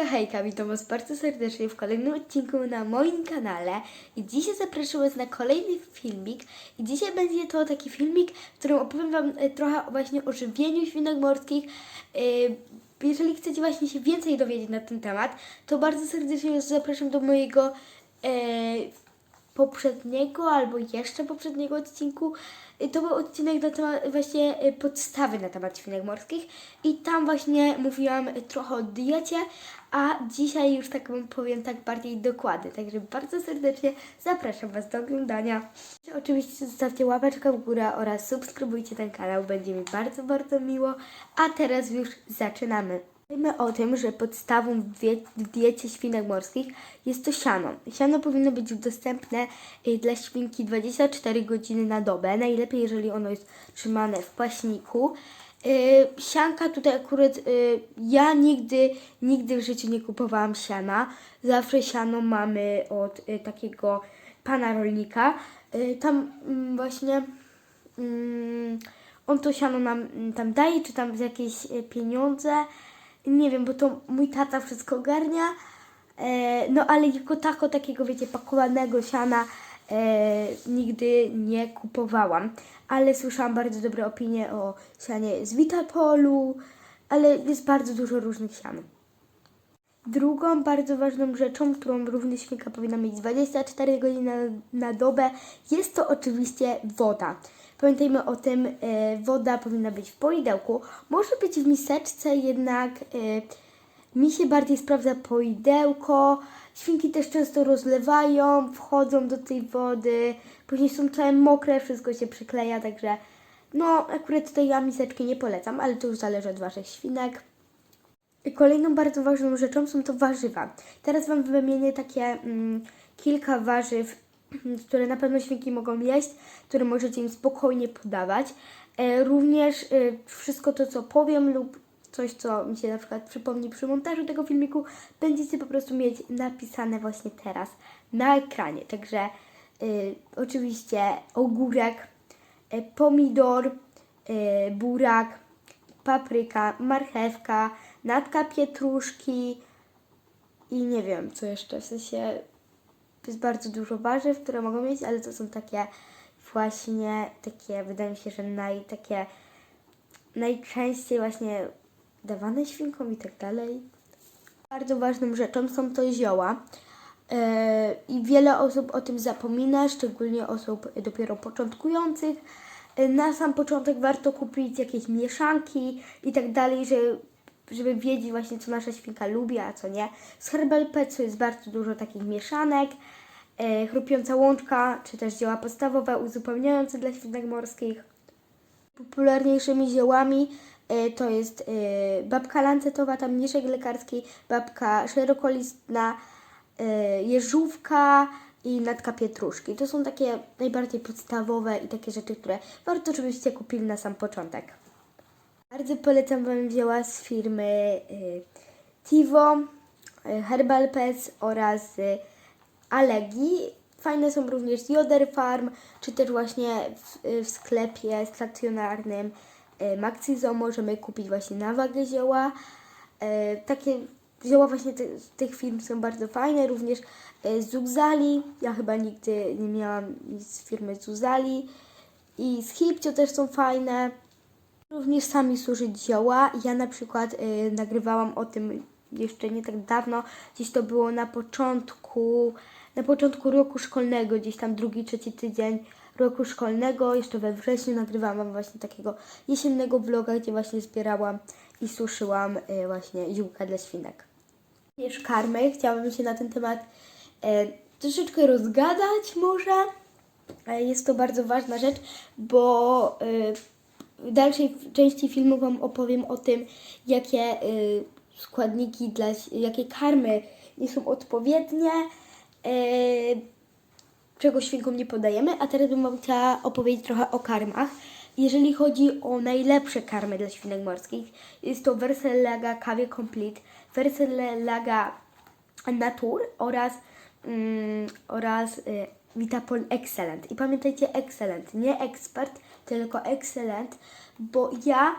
Hejka, hejka, witam Was bardzo serdecznie w kolejnym odcinku na moim kanale. I dzisiaj zapraszam Was na kolejny filmik. I dzisiaj będzie to taki filmik, w którym opowiem Wam e, trochę właśnie o żywieniu świnek morskich. E, Jeżeli chcecie właśnie się więcej dowiedzieć na ten temat, to bardzo serdecznie Was zapraszam do mojego e, poprzedniego albo jeszcze poprzedniego odcinku. To był odcinek na temat właśnie y, podstawy na temat świnek morskich i tam właśnie mówiłam trochę o diecie, a dzisiaj już tak powiem tak bardziej dokładnie. Także bardzo serdecznie zapraszam Was do oglądania. Oczywiście zostawcie łapeczkę w górę oraz subskrybujcie ten kanał, będzie mi bardzo, bardzo miło. A teraz już zaczynamy. Mówimy o tym, że podstawą w, die- w diecie świnek morskich jest to siano. Siano powinno być dostępne y, dla świnki 24 godziny na dobę. Najlepiej, jeżeli ono jest trzymane w paśniku. Y, sianka tutaj akurat y, ja nigdy, nigdy w życiu nie kupowałam siana. Zawsze siano mamy od takiego pana rolnika. Tam mm, właśnie mm, on to siano nam mm, tam daje, czy tam jakieś pieniądze. Nie wiem, bo to mój tata wszystko ogarnia. E, no ale jako tako takiego, wiecie, pakowanego siana e, nigdy nie kupowałam. Ale słyszałam bardzo dobre opinie o sianie z Vitapolu, ale jest bardzo dużo różnych sian. Drugą bardzo ważną rzeczą, którą również świnka powinna mieć 24 godziny na, na dobę, jest to oczywiście woda. Pamiętajmy o tym, e, woda powinna być w poidełku. Może być w miseczce, jednak e, mi się bardziej sprawdza poidełko. Świnki też często rozlewają, wchodzą do tej wody, później są całe mokre, wszystko się przykleja, także no akurat tutaj ja miseczki nie polecam, ale to już zależy od Waszych świnek. Kolejną bardzo ważną rzeczą są to warzywa. Teraz Wam wymienię takie mm, kilka warzyw, które na pewno świnki mogą jeść, które możecie im spokojnie podawać. E, również e, wszystko to, co powiem lub coś, co mi się na przykład przypomni przy montażu tego filmiku, będziecie po prostu mieć napisane właśnie teraz na ekranie. Także e, oczywiście ogórek, pomidor, burak, papryka, marchewka, natka pietruszki i nie wiem co jeszcze, w sensie jest bardzo dużo warzyw, które mogą mieć, ale to są takie właśnie takie, wydaje mi się, że naj, takie najczęściej właśnie dawane świnkom i tak dalej. Bardzo ważną rzeczą są to zioła. Yy, I wiele osób o tym zapomina, szczególnie osób dopiero początkujących. Yy, Na sam początek warto kupić jakieś mieszanki i tak dalej, że- żeby wiedzieć właśnie, co nasza świnka lubi, a co nie. Z Herbal jest bardzo dużo takich mieszanek. Yy, Chrupiąca łączka, czy też zioła podstawowe, uzupełniające dla świnek morskich popularniejszymi ziołami e, to jest e, babka lancetowa, tam mniszek lekarski, babka szerokolistna, e, jeżówka i natka pietruszki. To są takie najbardziej podstawowe i takie rzeczy, które warto, żebyście kupili na sam początek. Bardzo polecam Wam zioła z firmy e, Tivo, e, Herbal Pets oraz e, Alegi. Fajne są również Joder Farm, czy też właśnie w, w sklepie stacjonarnym Maxizo możemy kupić właśnie na wagę zioła. Takie zioła właśnie te, tych firm są bardzo fajne, również z Zuzali. Ja chyba nigdy nie miałam nic z firmy Zuzali. I z Hipcio też są fajne. Również sami suszyć zioła. Ja na przykład y, nagrywałam o tym jeszcze nie tak dawno. Gdzieś to było na początku, na początku roku szkolnego, gdzieś tam drugi, trzeci tydzień roku szkolnego. Jeszcze we wrześniu nagrywałam właśnie takiego jesiennego vloga, gdzie właśnie zbierałam i suszyłam y, właśnie ziółka dla świnek. Również karmy. Chciałabym się na ten temat e, troszeczkę rozgadać może. E, Jest to bardzo ważna rzecz, bo e, w dalszej części filmu Wam opowiem o tym, jakie y, składniki, dla, jakie karmy nie są odpowiednie, y, czego świnkom nie podajemy, a teraz bym Wam chciała opowiedzieć trochę o karmach. Jeżeli chodzi o najlepsze karmy dla świnek morskich, jest to Versellaga Cawie Complete, Versellaga Natur oraz, mm, oraz y, Vitapol Excellent. I pamiętajcie Excellent, nie ekspert, tylko Excellent, bo ja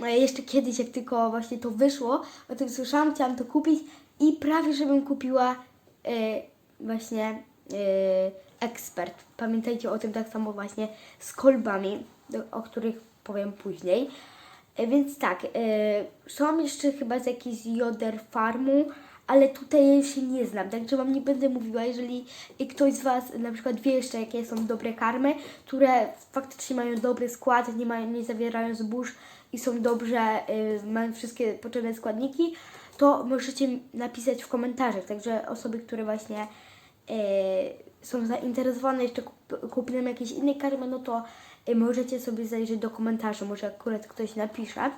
e, jeszcze kiedyś, jak tylko właśnie to wyszło, o tym słyszałam, chciałam to kupić i prawie, żebym kupiła e, właśnie e, ekspert. Pamiętajcie o tym tak samo właśnie z kolbami, do, o których powiem później. E, Więc tak, e, są jeszcze chyba z jakiejś Joder Farmu, ale tutaj się nie znam, także Wam nie będę mówiła, jeżeli ktoś z Was na przykład wie jeszcze, jakie są dobre karmy, które faktycznie mają dobry skład, nie, mają, nie zawierają zbóż i są dobrze, e, mają wszystkie potrzebne składniki, to możecie napisać w komentarzach, także osoby, które właśnie e, są zainteresowane jeszcze kup- kupnem jakiejś innej karmy, no to e, możecie sobie zajrzeć do komentarzy, może akurat ktoś napisze.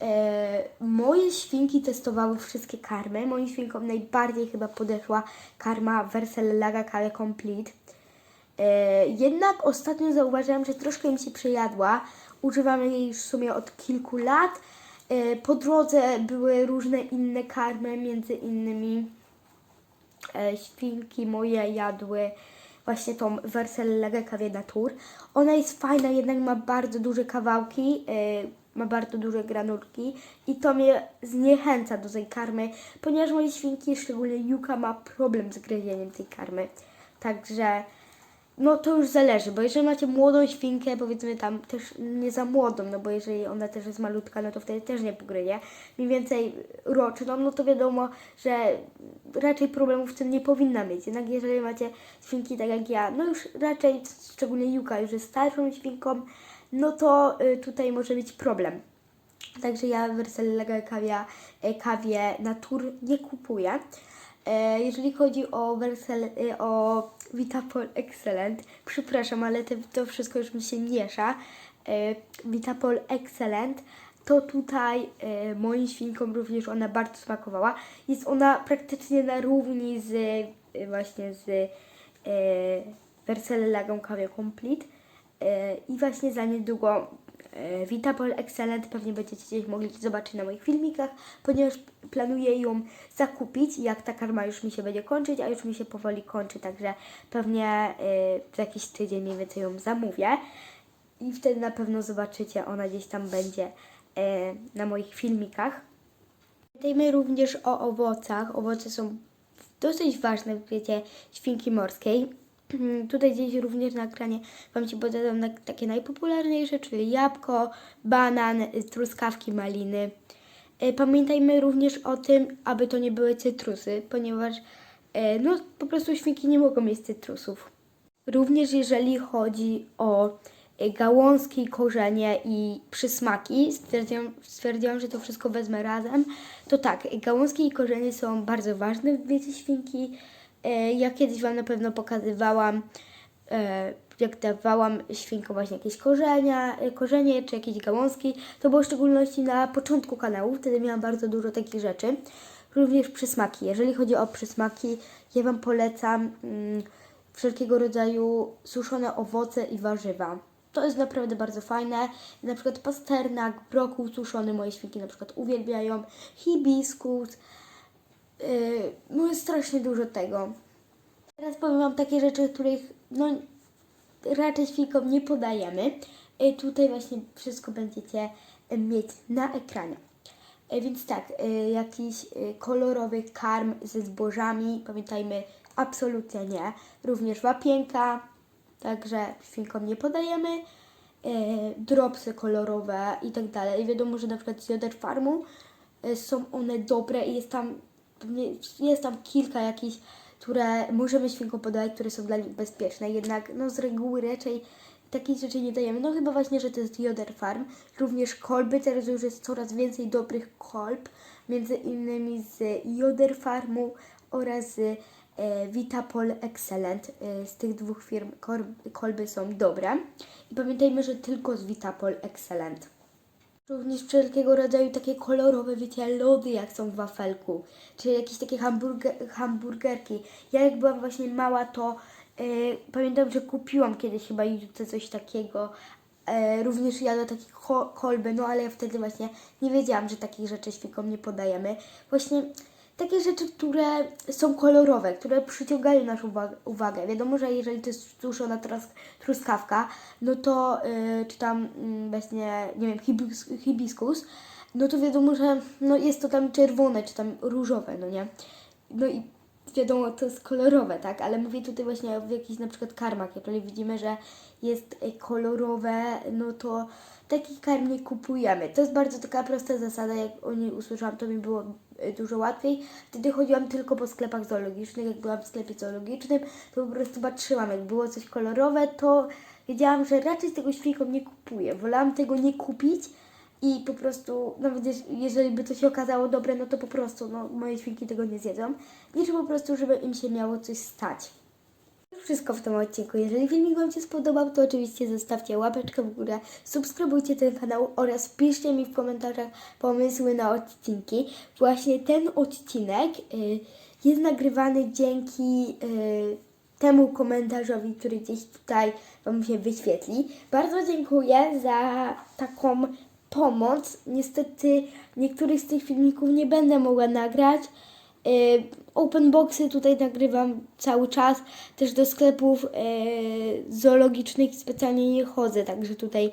E, moje świnki testowały wszystkie karmy. Moim świnkom najbardziej chyba podeszła karma Versel Laga Kale Complete. E, jednak ostatnio zauważyłam, że troszkę im się przejadła. Używamy jej już w sumie od kilku lat. E, po drodze były różne inne karmy, między innymi świnki moje jadły właśnie tą Versel Legę Kawie Natur. Ona jest fajna, jednak ma bardzo duże kawałki, ma bardzo duże granulki i to mnie zniechęca do tej karmy, ponieważ moje świnki, szczególnie Juka, ma problem z gryzieniem tej karmy. Także no to już zależy, bo jeżeli macie młodą świnkę, powiedzmy tam też nie za młodą, no bo jeżeli ona też jest malutka, no to wtedy też nie pogryzie. Mniej więcej roczną, no to wiadomo, że raczej problemów z tym nie powinna mieć. Jednak jeżeli macie świnki tak jak ja, no już raczej, szczególnie Juka już jest starszą świnką, no to y, tutaj może być problem. Także ja Versailles kawia, e, kawie Natur nie kupuję. E, Jeżeli chodzi o Versel, e, o Vitapol Excellent, przepraszam, ale te, to wszystko już mi się miesza. E, Vitapol Excellent, to tutaj e, moim świnkom również ona bardzo smakowała. Jest ona praktycznie na równi z właśnie z e, Versel Lagą Kawie Complete. E, I właśnie za niedługo e, Vitapol Excellent pewnie będziecie gdzieś mogli zobaczyć na moich filmikach, ponieważ planuję ją zakupić, jak ta karma już mi się będzie kończyć, a już mi się powoli kończy, także pewnie e, za jakiś tydzień mniej więcej ją zamówię i wtedy na pewno zobaczycie, ona gdzieś tam będzie e, na moich filmikach. Pamiętajmy również o owocach. Owoce są dosyć ważne w diecie świnki morskiej. Tutaj gdzieś również na ekranie Wam Ci podam na takie najpopularniejsze, czyli jabłko, banan, y, truskawki, maliny. E, Pamiętajmy również o tym, aby to nie były cytrusy, ponieważ e, no, po prostu świnki nie mogą mieć cytrusów. Również jeżeli chodzi o gałązki, korzenie i przysmaki, stwierdziłam, stwierdziłam, że to wszystko wezmę razem, to tak, gałązki i korzenie są bardzo ważne w diecie świnki. E, Ja kiedyś Wam na pewno pokazywałam, e, jak dawałam świnkom właśnie jakieś korzenia, e, korzenie czy jakieś gałązki. To było w szczególności na początku kanału, wtedy miałam bardzo dużo takich rzeczy. Również przysmaki. Jeżeli chodzi o przysmaki, ja Wam polecam mm, wszelkiego rodzaju suszone owoce i warzywa. To jest naprawdę bardzo fajne. Na przykład pasternak, brokuł suszony, moje świnki na przykład uwielbiają, hibiskus, yy, no jest strasznie dużo tego. Teraz powiem Wam takie rzeczy, których no, raczej świnkom nie podajemy. Yy, tutaj właśnie wszystko będziecie mieć na ekranie. E, Więc tak, e, jakiś e, kolorowy karm ze zbożami, pamiętajmy, absolutnie nie. Również łapienka, także świnkom nie podajemy. Dropsy kolorowe i tak dalej. Wiadomo, że na przykład z Joder Farmu są one dobre i jest tam, jest tam kilka jakichś, które możemy świnkom podawać, które są dla nich bezpieczne. Jednak no, z reguły raczej takich rzeczy nie dajemy. No chyba właśnie, że to jest Joder Farm. Również kolby, teraz już jest coraz więcej dobrych kolb, między innymi z Joder Farmu oraz z e, Vitapol Excellent. E, z tych dwóch firm kolby są dobre. I pamiętajmy, że tylko z Vitapol Excellent. Również wszelkiego rodzaju takie kolorowe, wiecie, lody jak są w wafelku, czy jakieś takie hamburger, hamburgerki. Ja jak byłam właśnie mała, to e, pamiętam, że kupiłam kiedyś chyba Judce coś takiego. E, również jadła takie ko- kolby, no ale ja wtedy właśnie nie wiedziałam, że takich rzeczy świnkom nie podajemy. Właśnie takie rzeczy, które są kolorowe, które przyciągają naszą uwa- uwagę. Wiadomo, że jeżeli to jest suszona trus- truskawka, no to yy, czy tam yy, właśnie, nie wiem, hibis, hibiskus, no to wiadomo, że no jest to tam czerwone, czy tam różowe, no nie? No i wiadomo, to jest kolorowe, tak? Ale mówię tutaj właśnie o jakichś na przykład karmach. Jeżeli widzimy, że jest e, kolorowe, no to taki karm nie kupujemy. To jest bardzo taka prosta zasada. Jak o niej usłyszałam, to mi było e, dużo łatwiej. Wtedy chodziłam tylko po sklepach zoologicznych. Jak byłam w sklepie zoologicznym, to po prostu patrzyłam. Jak było coś kolorowe, to wiedziałam, że raczej z tego świnką nie kupuję. Wolałam tego nie kupić. I po prostu, nawet jeż- jeżeli by to się okazało dobre, no to po prostu no, moje świnki tego nie zjedzą. Niż po prostu, żeby im się miało coś stać. Wszystko w tym odcinku. Jeżeli filmik Wam się spodobał, to oczywiście zostawcie łapeczkę w górę, subskrybujcie ten kanał oraz piszcie mi w komentarzach pomysły na odcinki. Właśnie ten odcinek y, jest nagrywany dzięki y, temu komentarzowi, który gdzieś tutaj Wam się wyświetli. Bardzo dziękuję za taką pomoc. Niestety niektórych z tych filmików nie będę mogła nagrać. Y, Open boxy tutaj nagrywam cały czas. Też do sklepów y, zoologicznych specjalnie nie chodzę, także tutaj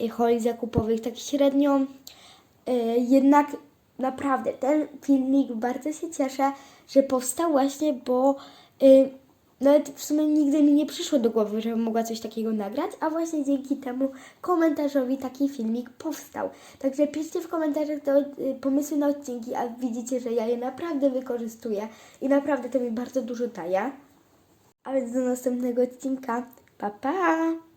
y, holi zakupowych tak średnio. Jednak naprawdę ten filmik bardzo się cieszę, że powstał właśnie, bo nawet w sumie nigdy mi nie przyszło do głowy, żebym mogła coś takiego nagrać, a właśnie dzięki temu komentarzowi taki filmik powstał. Także piszcie w komentarzach te y, pomysły na odcinki, a widzicie, że ja je naprawdę wykorzystuję i naprawdę to mi bardzo dużo daje. A więc do następnego odcinka. Pa, pa!